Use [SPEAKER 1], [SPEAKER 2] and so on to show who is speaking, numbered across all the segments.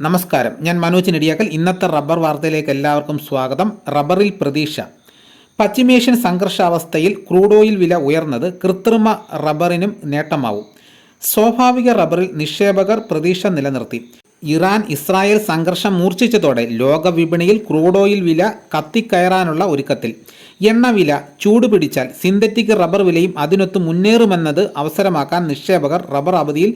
[SPEAKER 1] നമസ്കാരം. ഞാൻ മനോജ് നെടിയാക്കൽ. ഇന്നത്തെ റബ്ബർ വാർത്തയിലേക്ക് എല്ലാവർക്കും സ്വാഗതം. റബ്ബറിൽ പ്രതീക്ഷ. പശ്ചിമേഷ്യൻ സംഘർഷാവസ്ഥയിൽ ക്രൂഡ് ഓയിൽ വില ഉയർന്നത് കൃത്രിമ റബ്ബറിനും നേട്ടമാവും. സ്വാഭാവിക റബ്ബറിൽ നിക്ഷേപകർ പ്രതീക്ഷ നിലനിർത്തി. ഇറാൻ ഇസ്രായേൽ സംഘർഷം മൂർച്ഛിച്ചതോടെ ലോക വിപണിയിൽ ക്രൂഡ് ഓയിൽ വില കത്തിക്കയറാനുള്ള ഒരുക്കത്തിൽ. എണ്ണവില ചൂടുപിടിച്ചാൽ സിന്തറ്റിക് റബ്ബർ വിലയും അതിനൊത്ത് മുന്നേറുമെന്നത് അവസരമാക്കാൻ നിക്ഷേപകർ റബ്ബർ അവധിയിൽ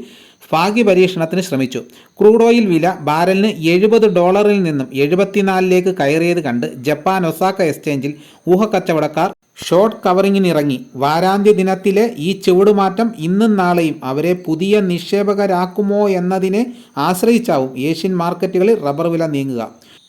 [SPEAKER 1] ഭാഗ്യപരീക്ഷണത്തിന് ശ്രമിച്ചു. ക്രൂഡ് ഓയിൽ വില ബാരലിന് എഴുപത് ഡോളറിൽ നിന്നും എഴുപത്തിനാലിലേക്ക് കയറിയത് കണ്ട് ജപ്പാൻ ഒസാക്ക എക്സ്ചേഞ്ചിൽ ഊഹക്കച്ചവടക്കാർ ഷോർട്ട് കവറിങ്ങിനിറങ്ങി. വാരാന്ത്യ ദിനത്തിലെ ഈ ചുവടുമാറ്റം ഇന്നും നാളെയും അവരെ പുതിയ നിക്ഷേപകരാക്കുമോ എന്നതിനെ ആശ്രയിച്ചാവും ഏഷ്യൻ മാർക്കറ്റുകളിൽ റബ്ബർ വില നീങ്ങുക.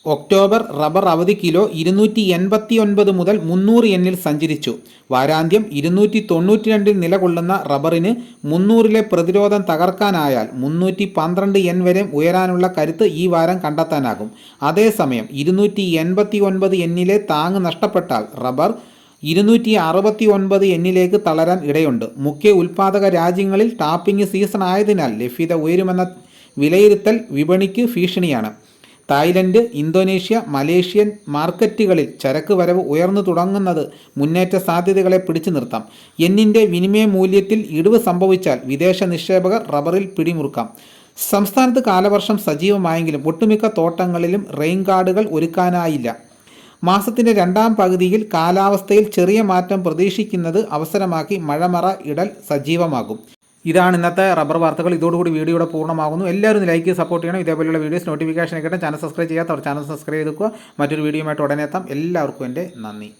[SPEAKER 1] ഒക്ടോബർ റബ്ബർ അവധി കിലോ ഇരുന്നൂറ്റി എൺപത്തി ഒൻപത് മുതൽ മുന്നൂറ് എന്നിൽ സഞ്ചരിച്ചു. വാരാന്ത്യം ഇരുന്നൂറ്റി തൊണ്ണൂറ്റി രണ്ടിൽ നിലകൊള്ളുന്ന റബ്ബറിന് മുന്നൂറിലെ പ്രതിരോധം തകർക്കാനായാൽ മുന്നൂറ്റി പന്ത്രണ്ട് എൻ വരെ ഉയരാനുള്ള കരുത്ത് ഈ വാരം കണ്ടെത്താനാകും. അതേസമയം ഇരുന്നൂറ്റി എൺപത്തി ഒൻപത് എന്നിലെ താങ് നഷ്ടപ്പെട്ടാൽ റബ്ബർ ഇരുന്നൂറ്റി അറുപത്തി ഒൻപത് എന്നിലേക്ക് തളരാൻ ഇടയുണ്ട്. മുഖ്യ ഉൽപ്പാദക രാജ്യങ്ങളിൽ ടാപ്പിംഗ് സീസൺ ആയതിനാൽ ലഭ്യത ഉയരുമെന്ന വിലയിരുത്തൽ വിപണിക്ക് ഭീഷണിയാണ്. തായ്ലൻഡ് ഇന്തോനേഷ്യ മലേഷ്യൻ മാർക്കറ്റുകളിൽ ചരക്ക് വരവ് ഉയർന്നു തുടങ്ങുന്നത് മുന്നേറ്റ സാധ്യതകളെ പിടിച്ചു നിർത്താം. എന്നിന്റെ വിനിമയ മൂല്യത്തിൽ ഇടിവ് സംഭവിച്ചാൽ വിദേശ നിക്ഷേപകർ റബ്ബറിൽ പിടിമുറുക്കാം. സംസ്ഥാനത്ത് കാലവർഷം സജീവമായെങ്കിലും ഒട്ടുമിക്ക തോട്ടങ്ങളിലും റെയിൻ കാർഡുകൾ ഒരുക്കാനായില്ല. മാസത്തിന്റെ രണ്ടാം പകുതിയിൽ കാലാവസ്ഥയിൽ ചെറിയ മാറ്റം പ്രതീക്ഷിക്കുന്നത് അവസരമാക്കി മഴമറ ഇടൽ സജീവമാകും. ഇതാണ് ഇന്നത്തെ റബ്ബർ വാർത്തകൾ. ഇതോടുകൂടി വീഡിയോയുടെ പൂർണമാകുന്നു. എല്ലാവരും ലൈക്ക് സപ്പോർട്ട് ചെയ്യണം. ഇതേപോലെയുള്ള വീഡിയോസ് നോട്ടിഫിക്കേഷൻ കിട്ടാൻ ചാനൽ സബ്സ്ക്രൈബ് ചെയ്യാത്തവർ ചാനൽ സബ്സ്ക്രൈബ് ചെയ്തുക്കുക മറ്റൊരു വീഡിയോയുമായിട്ട് ഉടനെ എത്താം. എല്ലാവർക്കും എന്റെ നന്ദി.